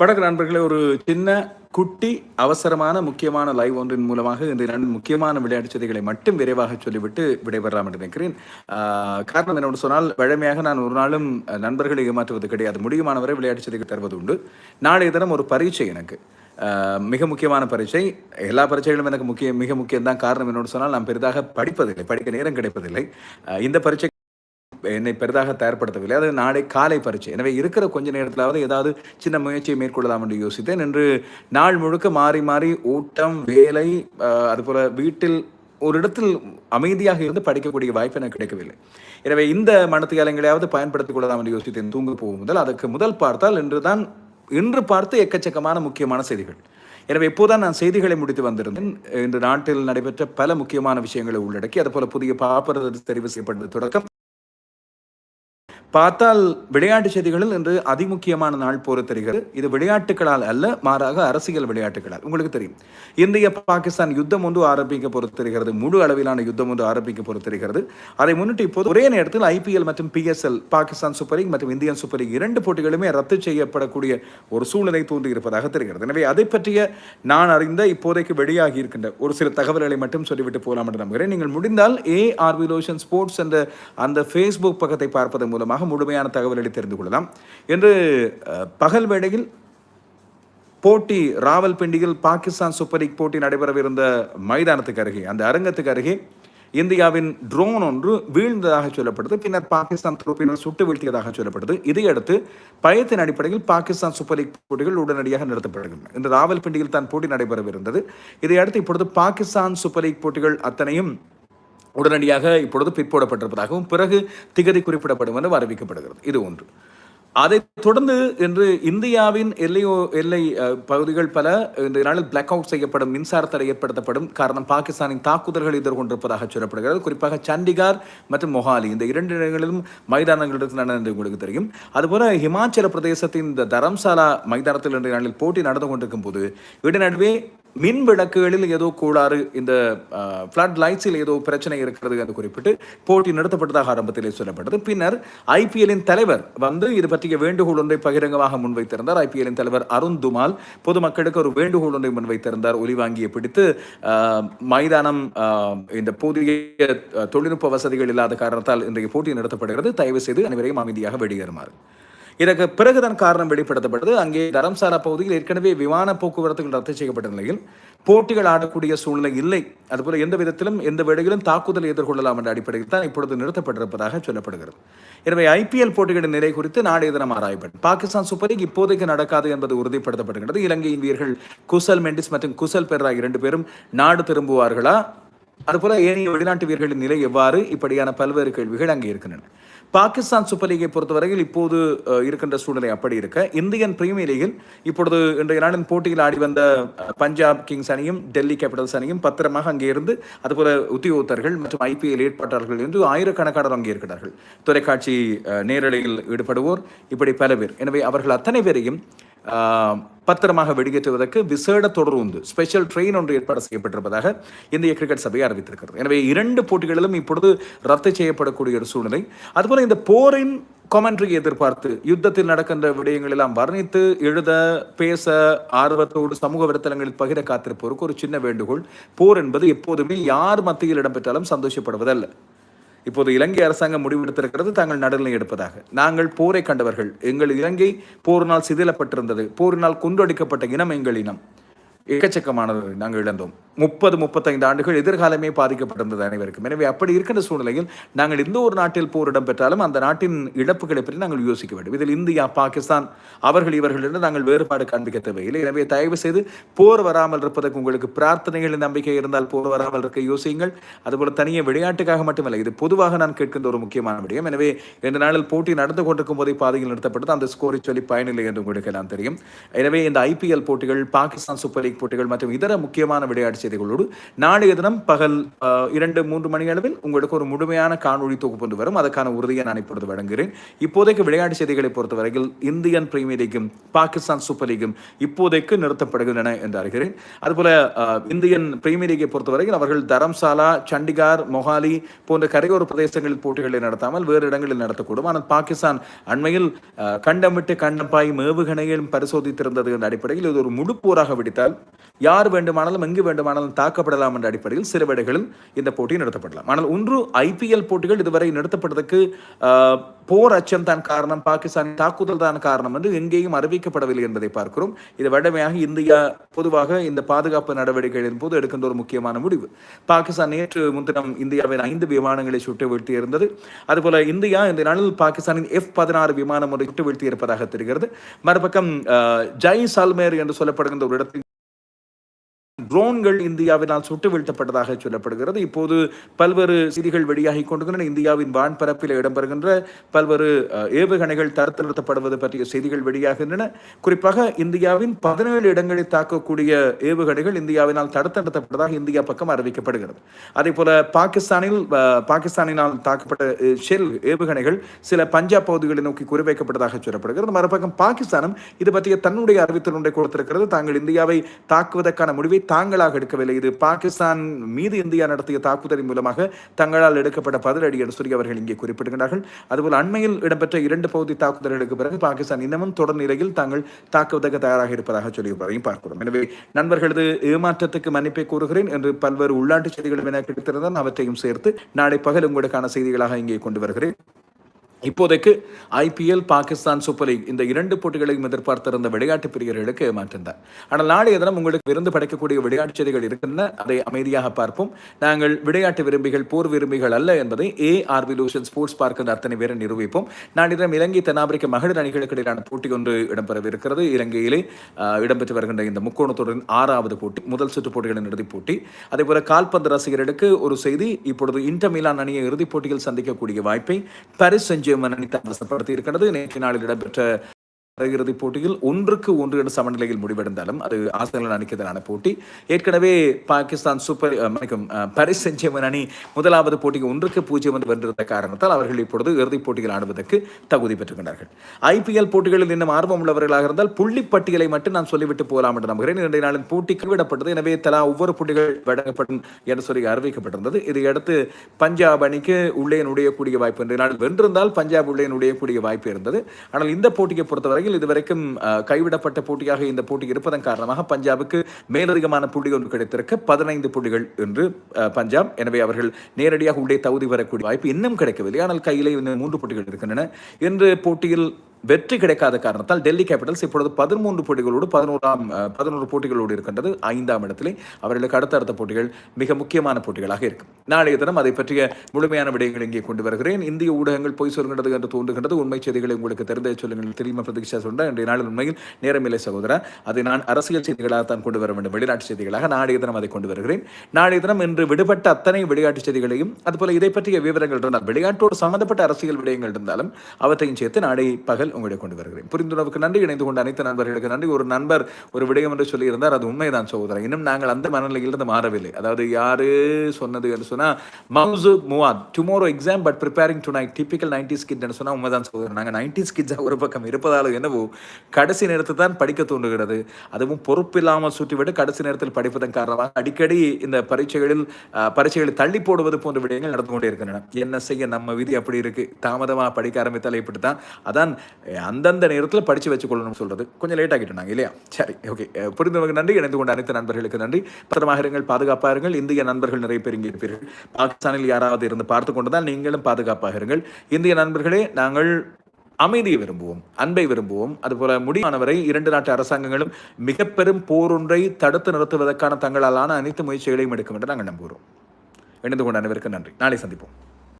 வணக்க நண்பர்களே. ஒரு சின்ன குட்டி அவசரமான முக்கியமான லைவ் ஒன்றின் மூலமாக இந்த இரண்டு முக்கியமான விளையாட்டு செய்திகளை மட்டும் விரைவாக சொல்லிவிட்டு விடைபெறலாம் என்று நினைக்கிறேன். காரணம் என்னோட சொன்னால் வழமையாக நான் ஒரு நாளும் நண்பர்களை ஏமாற்றுவது கிடையாது. முடியுமானவரை விளையாட்டு செய்திகள் தருவது உண்டு. நாளைய தினம் ஒரு பரீட்சை எனக்கு. மிக முக்கியமான பரீட்சை. எல்லா பரீட்சைகளும் எனக்கு முக்கிய மிக முக்கியம் தான் காரணம் என்னோடு சொன்னால் நான் பெரிதாக படிப்பதில்லை. படிக்க நேரம் கிடைப்பதில்லை. இந்த பரீட்சை என்னை பெரிதாக தயார்படுத்தவில்லை. அது நாளை காலை பரீட்சை. எனவே இருக்கிற கொஞ்ச நேரத்திலாவது ஏதாவது சின்ன முயற்சியை மேற்கொள்ளலாம் என்று யோசித்தேன். என்று நாள் முழுக்க மாறி மாறி ஊட்டம் வேலை அதுபோல் அதுபோல வீட்டில் ஒரு இடத்தில் அமைதியாக இருந்து படிக்கக்கூடிய வாய்ப்பு எனக்கு கிடைக்கவில்லை. எனவே இந்த மனத்தியாலங்களையாவது பயன்படுத்திக் கொள்ளலாம் என்று யோசித்தேன். தூங்க போகும் முதல். அதற்கு முதல் பார்த்தால் இன்றுதான் இன்று பார்த்து எக்கச்சக்கமான முக்கியமான செய்திகள். எனவே இப்போதான் நான் செய்திகளை முடித்து வந்திருந்தேன். இன்று நாட்டில் நடைபெற்ற பல முக்கியமான விஷயங்களை உள்ளடக்கி அதுபோல புதிய பாப்பரது தெரிவு செய்யப்பட்டது தொடக்கம். பார்த்தால் விளையாட்டு செய்திகளில் இன்று அதிமுக்கியமான நாள் போல தெரிகிறது இது விளையாட்டுகளால் அல்ல மாறாக அரசியல் விளையாட்டுகளால் உங்களுக்கு தெரியும். இந்திய பாகிஸ்தான் யுத்தம் ஒன்று ஆரம்பிக்க பொறுத்திருக்கிறது முழு அளவிலான யுத்தம் ஒன்று ஆரம்பிக்க பொறுத்திருக்கிறது அதை முன்னிட்டு இப்போது ஒரே நேரத்தில் ஐபிஎல் மற்றும் பிஎஸ்எல் பாகிஸ்தான் சூப்பர் லீக் மற்றும் இந்தியன் சூப்பர் லீக் இரண்டு போட்டிகளுமே ரத்து செய்யப்படக்கூடிய ஒரு சூழ்நிலை தோன்றியிருப்பதாக தெரிகிறது. எனவே அதை பற்றிய நான் அறிந்த இப்போதைக்கு வெளியாகி இருக்கின்ற ஒரு சில தகவல்களை மட்டும் சொல்லிவிட்டு போகலாம் என்று நம்புகிறேன். நீங்கள் முடிந்தால் ஏ ஆர்விலோஷன் ஸ்போர்ட்ஸ் என்ற அந்த ஃபேஸ்புக் பக்கத்தை பார்ப்பதன் மூலமாக முழுமையான தகவல்களை தெரிந்து கொள்ளலாம். என்று பகல் வேளையில் போட்டி ராவல்பிண்டியில் பாகிஸ்தான் சூப்பர் லீக் போட்டி நடைபெறவிருந்த மைதானத்துக்கு அருகே அந்த அரங்கத்துக்கு அருகே இந்தியாவின் ட்ரோன் ஒன்று வீழ்ந்ததாக சொல்லப்பட்டது பின்னர் பாகிஸ்தான் துருப்பினர் சுட்டு வீழ்த்தியதாக சொல்லப்பட்டது இதையடுத்து பயத்தின் அடிப்படையில் பாகிஸ்தான் சூப்பர் லீக் போட்டிகள் உடனடியாக நிறுத்தப்படுகின்றன. இந்த ராவல்பிண்டியில் தான் போட்டி நடைபெறவிருந்தது. இதையடுத்து இப்பொழுது பாகிஸ்தான் சூப்பர் லீக் போட்டிகள் அத்தனையும் உடனடியாக இப்பொழுது பிற்போடப்பட்டிருப்பதாகவும் பிறகு திகதி குறிப்பிடப்படும் என அறிவிக்கப்படுகிறது. இது ஒன்று. அதைத் தொடர்ந்து இன்று இந்தியாவின் எல்லையோ எல்லை பகுதிகள் பல இந்த நாளில் பிளாக் அவுட் செய்யப்படும் மின்சார தடை ஏற்படுத்தப்படும் காரணம் பாகிஸ்தானின் தாக்குதல்கள் எதிர்கொண்டிருப்பதாக சொல்லப்படுகிறது. குறிப்பாக சண்டிகார் மற்றும் மொஹாலி இந்த இரண்டு இடங்களிலும் மைதானங்கள் இருக்கின்றன என்று உங்களுக்கு தெரியும். அதுபோல ஹிமாச்சல பிரதேசத்தின் இந்த தரம்சாலா மைதானத்தில் இன்றைய நாளில் போட்டி நடந்து கொண்டிருக்கும் போது இடைநடுவே மின் விளக்குகளில் ஏதோ கோளாறு இந்த ஃப்ளட் லைட்ஸில் ஏதோ பிரச்சனை இருக்கிறது என்று குறிப்பிட்டு போட்டி நடத்தப்பட்டதாக ஆரம்பத்திலே சொல்லப்பட்டது. பின்னர் ஐபிஎல்லின் தலைவர் வந்து இது பற்றிய வேண்டுகோள் ஒன்றை பகிரங்கமாக முன்வைத்திருந்தார். ஐபிஎல்லின் தலைவர் அருண் துமால் பொதுமக்களுக்கு ஒரு வேண்டுகோள் ஒன்றை முன்வைத்திருந்தார். ஒலிவாங்கியை பிடித்து மைதானம் இந்த புதிய தொழில்நுட்ப வசதிகள் இல்லாத காரணத்தால் இன்றைய போட்டி நடத்தப்படுகிறது தயவு செய்து அனைவரையும் அமைதியாக வெளியேறுமாறு இதற்கு பிறகுதான் காரணம் வெளிப்படுத்தப்பட்டது. அங்கே தரம்சாரா பகுதியில் ஏற்கனவே விமான போக்குவரத்துகள் ரத்து செய்யப்பட்ட நிலையில் போட்டிகள் ஆடக்கூடிய சூழ்நிலை இல்லை. அதுபோல எந்த விதத்திலும் எந்த வேளையிலும் தாக்குதலை எதிர்கொள்ளலாம் என்ற அடிப்படையில் தான் இப்பொழுது நிறுத்தப்பட்டிருப்பதாக சொல்லப்படுகிறது. எனவே ஐபிஎல் போட்டிகளின் நிலை குறித்து நாளைய தினம் ஆராயப்படும். பாகிஸ்தான் சூப்பர் லீக் இப்போதைக்கு நடக்காது என்பது உறுதிப்படுத்தப்படுகிறது. இலங்கையின் வீரர்கள் குசல் மெண்டிஸ் மற்றும் குசல் பெர்ரா இரண்டு பேரும் நாடு திரும்புவார்களா? அதுபோல ஏனைய வெளிநாட்டு வீரர்களின் நிலை எவ்வாறு? இப்படியான பல்வேறு கேள்விகள் அங்கே இருக்கின்றன. பாகிஸ்தான் சூப்பர் லீகை பொறுத்தவரையில் இப்போது இருக்கின்ற சூழ்நிலை அப்படி இருக்க இந்தியன் பிரீமியர் லீகில் இப்பொழுது இன்றைய நாளின் போட்டியில் ஆடி வந்த பஞ்சாப் கிங்ஸ் அணியும் டெல்லி கேபிட்டல்ஸ் அணியும் பத்திரமாக அங்கே இருந்து அதுபோல உத்தியோகத்தர்கள் மற்றும் ஐபிஎல் ஏற்பாட்டாளர்கள் என்று ஆயிரக்கணக்கானோர் அங்கே இருக்கிறார்கள். தொலைக்காட்சி நேரலையில் ஈடுபடுவோர் இப்படி பல பேர். எனவே அவர்கள் அத்தனை பேரையும் பத்திரமாக வெடிகேற்றுவதற்கு விசேட தொடர்ந்து ஸ்பெஷல் ட்ரெயின் ஒன்று ஏற்பாடு செய்யப்பட்டிருப்பதாக இந்திய கிரிக்கெட் சபை அறிவித்திருக்கிறது. எனவே இரண்டு போட்டிகளிலும் இப்பொழுது ரத்து செய்யப்படக்கூடிய ஒரு சூழ்நிலை. அதுபோல இந்த போரின் கமெண்ட்ரி எதிர்பார்த்து யுத்தத்தில் நடக்கின்ற விடயங்கள் எல்லாம் வர்ணித்து எழுத பேச ஆர்வத்தோடு சமூக வலைத்தளங்களில் பகிர காத்திருப்போருக்கு ஒரு சின்ன வேண்டுகோள். போர் என்பது எப்போதுமே யார் மத்தியில் இடம்பெற்றாலும் சந்தோஷப்படுவதல்ல. இப்போது இலங்கை அரசாங்கம் முடிவெடுத்திருக்கிறது தாங்கள் நடுநிலை எடுப்பதாக. நாங்கள் போரை கண்டவர்கள். எங்கள் இலங்கை போரினால் சிதிலப்பட்டிருந்தது. போரினால் குன்றடிக்கப்பட்ட இனம் எங்கள் இனம். எக்கச்சக்கமானது நாங்கள் இழந்தோம். முப்பது முப்பத்தைந்து ஆண்டுகள் எதிர்காலமே பாதிக்கப்பட்டிருந்தது அனைவருக்கும். எனவே அப்படி இருக்கின்ற சூழ்நிலையில் நாங்கள் எந்த ஒரு நாட்டில் போர் இடம்பெற்றாலும் அந்த நாட்டின் இழப்புகளை பற்றி நாங்கள் யோசிக்க வேண்டும். இதில் இந்தியா பாகிஸ்தான் அவர்கள் இவர்களிடம் நாங்கள் வேறுபாடு காண்பிக்க தேவையில்லை எனவே தயவு செய்து போர் வராமல் இருப்பதற்கு உங்களுக்கு பிரார்த்தனைகளின் நம்பிக்கை இருந்தால் போர் வராமல் இருக்க யோசியுங்கள். அதுபோல தனியே விளையாட்டுக்காக மட்டுமல்ல இது பொதுவாக நான் கேட்கின்ற ஒரு முக்கியமான விடயம். எனவே இந்த நாளில் போட்டி நடந்து கொண்டிருக்கும் போதே பாதையில் நிறுத்தப்பட்டது. அந்த ஸ்கோரை சொல்லி பயனில்லை என்று உங்களுக்கு எல்லாம் தெரியும். எனவே இந்த ஐபிஎல் போட்டிகள் பாகிஸ்தான் சூப்பர் லீக் போட்டிகள் மற்றும் இதர முக்கியமான விளையாட்டு செய்திகளோடு நாளைய தினம் பகல் இரண்டு மூன்று மணி அளவில் உங்களுக்கு ஒரு முழுமையான காணொளி தொகுப்பு வந்து வரும். அதற்கான உறுதியை நான் இப்பொழுது வழங்குகிறேன். இப்போதைக்கு விளையாட்டு செய்திகளை பொறுத்தவரையில் இந்தியன் பிரீமியர் லீகும் பாகிஸ்தான் சூப்பர் லீகும் இப்போதைக்கு நிறுத்தப்படுகின்றன என்று அறிகிறேன். அதுபோல இந்தியன் பிரீமியர் லீகை பொறுத்தவரையில் அவர்கள் தரம்சாலா சண்டிகார் மொஹாலி போன்ற கரையோர பிரதேசங்களில் போட்டிகளை நடத்தாமல் வேறு இடங்களில் நடத்தக்கூடும். ஆனால் பாகிஸ்தான் அண்மையில் கண்டமிட்டு கண்டம் பாயும் கண்டப்பாய் பரிசோதித்திருந்தது என்ற அடிப்படையில் இது ஒரு முழு போராக வெடித்தால் யார் வேண்டுமானாலும் எங்கு வேண்டுமானாலும் தாக்கப்படலாம் என்ற அடிப்படையில் சில இந்த போட்டி நடத்தப்படலாம் ஆனால் ஒன்று ஐபிஎல் போட்டிகள் இதுவரை நடத்தப்படுவதற்கு போர் அச்சம் தான் காரணம் பாகிஸ்தான் தாக்குதல் தான் காரணம் என்று எங்கேயும் அறிவிக்கப்படவில்லை என்பதை பார்க்கிறோம். இது வடமையாக இந்தியா பொதுவாக இந்த பாதுகாப்பு நடவடிக்கைகளின் போது எடுக்கின்ற ஒரு முக்கியமான முடிவு. பாகிஸ்தான் நேற்று முன்தினம் இந்தியாவின் ஐந்து விமானங்களை சுட்டு வீழ்த்தி இருந்தது அதுபோல இந்தியா இந்த நாளில் பாகிஸ்தானின் எஃப் பதினாறு விமானம் ஒன்று சுட்டு வீழ்த்தி இருப்பதாக தெரிகிறது. மறுபக்கம் அஹ், ஜெய் சால்மேர் என்று சொல்லப்படுகின்ற ஒரு இடத்தில் ட்ரோன்கள் இந்தியாவினால் சுட்டு வீழ்த்தப்பட்டதாக சொல்லப்படுகிறது. இப்போது பல்வேறு செய்திகள் வெளியாகி கொண்டிருக்கின்றன. இந்தியாவின் வான்பரப்பில் இடம்பெறுகின்ற பல்வேறு ஏவுகணைகள் தடுத்து நிறுத்தப்படுவது பற்றிய செய்திகள் வெளியாகின்றன. குறிப்பாக இந்தியாவின் பதினேழு இடங்களை தாக்கக்கூடிய ஏவுகணைகள் இந்தியாவினால் தடுத்து நிறுத்தப்பட்டதாக இந்தியா பக்கம் அறிவிக்கப்படுகிறது. அதே போல பாகிஸ்தானில் பாகிஸ்தானினால் தாக்கப்பட்ட ஷெல் ஏவுகணைகள் சில பஞ்சாப் பகுதிகளை நோக்கி குறிவைக்கப்பட்டதாக சொல்லப்படுகிறது. மறுபக்கம் பாகிஸ்தானும் இது பற்றிய தன்னுடைய அறிவித்தல் ஒன்றை கொடுத்திருக்கிறது. தாங்கள் இந்தியாவை தாக்குவதற்கான முடிவை தாங்களாக எடுக்கவில்லை. இது பாகிஸ்தான் மீது இந்தியா நடத்திய தாக்குதலின் மூலமாக தங்களால் எடுக்கப்பட்ட பதிலடி என்று சொல்லி அவர்கள் இங்கே குறிப்பிடுகிறார்கள் அதுபோல் அண்மையில் இடம்பெற்ற இரண்டு பகுதி தாக்குதல்களுக்கு பிறகு பாகிஸ்தான் இன்னமும் தொடர் நிலையில் தாங்கள் தாக்குவதற்கு தயாராக இருப்பதாக சொல்லியிருப்பதையும் பார்க்கிறோம். எனவே நண்பர்களது ஏமாற்றத்துக்கு மன்னிப்பை கூறுகிறேன் என்று பல்வேறு உள்நாட்டு செய்திகளும் என கிடைத்திருந்தால் அவற்றையும் சேர்த்து நாளை பகல் உங்களுக்கான செய்திகளாக இங்கே கொண்டு வருகிறேன். இப்போதைக்கு ஐபிஎல் பாகிஸ்தான் சூப்பர் லீக் இந்த இரண்டு போட்டிகளையும் எதிர்பார்த்திருந்த விளையாட்டு பிரியர்களுக்கு ஏமாற்றம்தான் ஆனால் நாளைய தினம் உங்களுக்கு விருந்து படைக்கக்கூடிய விளையாட்டு செய்திகள் இருக்கின்றன. அதை அமைதியாக பார்ப்போம். நாங்கள் விளையாட்டு விரும்பிகள் போர் விரும்பிகள் அல்ல என்பதை ஏ லூஷன் ஸ்போர்ட்ஸ் பார்க் என்ற அத்தனை பேரை நிரூபிப்போம். நாளைய தினம் இலங்கை தென்னாப்பிரிக்க மகளிர் அணிகளுக்கு இடையிலான போட்டி ஒன்று இடம்பெறவிருக்கிறது. இலங்கையிலே இடம்பெற்று வருகின்ற இந்த முக்கோணத்துடன் ஆறாவது போட்டி முதல் சுற்று போட்டிகளின் இறுதிப் போட்டி. அதே போல கால்பந்து ரசிகர்களுக்கு ஒரு செய்தி இப்பொழுது இன்டர் மிலான் அணியை இறுதிப் போட்டியில் சந்திக்கக்கூடிய வாய்ப்பை பாரிஸ் செஞ்சேர்மன் அணி தவசப்படுத்தி இருக்கிறது நேற்று நாளில் இடம்பெற்ற அரையிறுதிப் போட்டியில் ஒன்றுக்கு ஒன்று என்ற சமநிலையில் முடிவடைந்தாலும் அது ஆஸ்திரேலியன் அணிக்கு போட்டி. ஏற்கனவே பாகிஸ்தான் சூப்பர் அஹ், மன்னிக்கும் அஹ், அணி முதலாவது போட்டிக்கு ஒன்றுக்கு பூஜ்ஜியம் என்று வென்றிருந்த காரணத்தால் அவர்கள் இப்பொழுது இறுதிப் போட்டியில் ஆடுவதற்கு தகுதி பெற்றுக்கொண்டார்கள். ஐபிஎல் போட்டிகளில் இன்னும் ஆர்வம் உள்ளவர்களாக இருந்தால் புள்ளி பட்டியலை மட்டும் நான் சொல்லிவிட்டு போகலாம் என்று நம்புகிறேன். இரண்டு நாளின் போட்டி கைவிடப்பட்டது. எனவே தலா ஒவ்வொரு போட்டிகள் வழங்கப்படும் என்று சொல்லி அறிவிக்கப்பட்டிருந்தது. இதையடுத்து பஞ்சாப் அணிக்கு உள்ளே நுழையக்கூடிய வாய்ப்பு இன்றைய நாள் வென்றிருந்தால் பஞ்சாப் உள்ளே நுழையக்கூடிய வாய்ப்பு இருந்தது. ஆனால் இந்த போட்டியை பொறுத்தவரையில் இதுவரைக்கும் கைவிடப்பட்ட போட்டியாக இந்த போட்டி இருப்பதன் காரணமாக பஞ்சாபுக்கு மேலதிகமான புள்ளி ஒன்று கிடைத்திருக்க பதினைந்து புள்ளிகள் என்று பஞ்சாப். எனவே அவர்கள் நேரடியாக உள்ளே தகுதி வரக்கூடிய வாய்ப்பு இன்னும் கிடைக்கவில்லை. ஆனால் கையிலே இன்னும் மூன்று போட்டிகள் இருக்கின்றன. இன்று போட்டியில் வெற்றி கிடைக்காத காரணத்தால் டெல்லி கேபிட்டல்ஸ் இப்பொழுது பதிமூன்று போட்டிகளோடு பதினோராம் பதினோரு போட்டிகளோடு இருக்கின்றது. ஐந்தாம் இடத்திலே அவர்களுக்கு அடுத்தடுத்த போட்டிகள் மிக முக்கியமான போட்டிகளாக இருக்கும். நாளைய தினம் அதை பற்றிய முழுமையான விடயங்கள் இங்கே கொண்டு வருகிறேன். இந்திய ஊடகங்கள் பொய் சொல்கின்றது என்று தோன்றுகின்றது. உண்மை செய்திகளை உங்களுக்கு தெரிந்த சொல்லுங்கள். தெரியுமா பிரதீஷா சொல்றேன். இன்றைய நாளில் உண்மையில் நேரமில்லை சகோதரா. அதை நான் அரசியல் செய்திகளாக தான் கொண்டு வர வேண்டும். வெளிநாட்டு செய்திகளாக நாளைய தினம் அதை கொண்டு வருகிறேன். நாளைய தினம் இன்று விடுபட்ட அத்தனை விளையாட்டு செய்திகளையும் அதுபோல இதை பற்றிய விவரங்கள் இருந்தால் விளையாட்டோடு சம்பந்தப்பட்ட அரசியல் விடயங்கள் இருந்தாலும் அவற்றையும் சேர்த்து நாளை பகல் உங்களை கொண்டு வருகிறேன். புரிந்துணர்வுக்கு நன்றி இணைந்து கொண்ட அனைத்து நண்பர்களுக்கு நன்றி. ஒரு நண்பர் ஒரு விடயம் என்று சொல்லியிருந்தார் அது உண்மைதான் சகோதரன் இன்னும் நாங்கள் அந்த மனநிலையிலிருந்து மாறவில்லை. அதாவது யாரு சொன்னது என்று சொன்னால் மவுசு முவாத் tomorrow exam but preparing tonight typical nineties kid என்று உண்மைதான் சகோதரன் நாங்கள் நைன்டி ஸ்கிட்ஸாக ஒரு பக்கம் இருப்பதால் என்னவோ கடைசி நேரத்தில் தான் படிக்க தோன்றுகிறது. அதுவும் பொறுப்பில்லாமல் சுற்றிவிட்டு கடைசி நேரத்தில் படிப்பதன் காரணமாக அடிக்கடி இந்த பரீட்சைகளில் பரீட்சைகளை தள்ளி போடுவது போன்ற விடயங்கள் நடந்து கொண்டே இருக்கின்றன. என்ன செய்ய நம்ம விதி அப்படி இருக்கு? தாமதமாக படிக்க ஆரம்பித்தால் இப்படி தான் அதான் அந்தந்த நேரத்தில் படித்து வச்சுக்கொள்ளணும்னு சொல்கிறது கொஞ்சம் லேட் ஆகிட்டு நாங்கள் இல்லையா? சரி ஓகே புரிந்தவங்க நன்றி. இணைந்து கொண்ட அனைத்து நண்பர்களுக்கு நன்றி. பத்திரமாக இருங்கள் பாதுகாப்பாக இருங்கள். இந்திய நண்பர்கள் நிறைய பேர் இங்கே இருப்பீர்கள். பாகிஸ்தானில் யாராவது இருந்து பார்த்து கொண்டதால் நீங்களும் பாதுகாப்பாக இருங்கள். இந்திய நண்பர்களே நாங்கள் அமைதியை விரும்புவோம் அன்பை விரும்புவோம். அதுபோல முடிவானவரை இரண்டு நாட்டு அரசாங்கங்களும் மிக பெரும் போரொன்றை தடுத்து நிறுத்துவதற்கான தங்களாலான அனைத்து முயற்சிகளையும் எடுக்கும் என்று நாங்கள் நம்புகிறோம். இணைந்து கொண்ட அனைவருக்கு நன்றி. நாளை சந்திப்போம்.